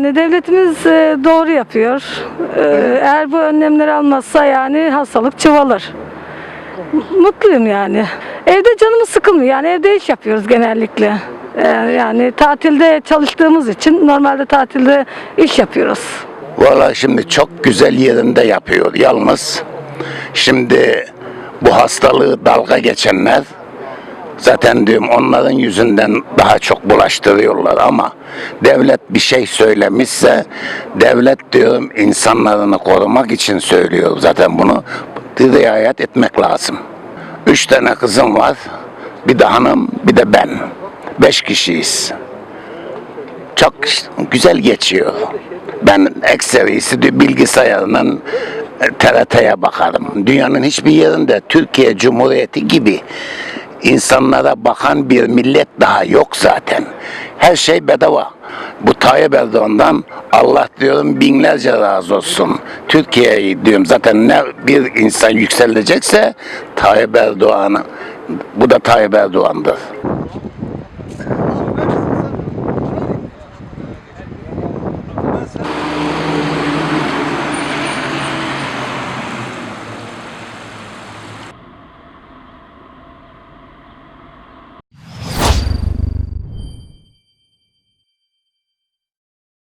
Devletimiz e, doğru yapıyor. E, Eğer bu önlemleri almazsa yani hastalık çoğalır. Mutluyum yani. Evde canımız sıkılmıyor. Yani evde iş yapıyoruz genellikle. E, Yani tatilde çalıştığımız için normalde tatilde iş yapıyoruz. Valla şimdi çok güzel yerinde yapıyor. Yalnız şimdi bu hastalığı dalga geçenler zaten diyorum onların yüzünden daha çok bulaştırıyorlar ama devlet bir şey söylemişse devlet diyorum insanlarını korumak için söylüyor. Zaten bunu riayet etmek lazım. Üç tane kızım var. Bir de hanım bir de ben. Beş kişiyiz çok güzel geçiyor. Ben ekserisi bilgisayarının e, TRT'ye bakarım. Dünyanın hiçbir yerinde Türkiye Cumhuriyeti gibi insanlara bakan bir millet daha yok zaten. Her şey bedava. Bu Tayyip Erdoğan'dan Allah diyorum binlerce razı olsun. Türkiye'yi diyorum zaten ne bir insan yükselecekse Tayyip Erdoğan'ı bu da Tayyip Erdoğan'dır.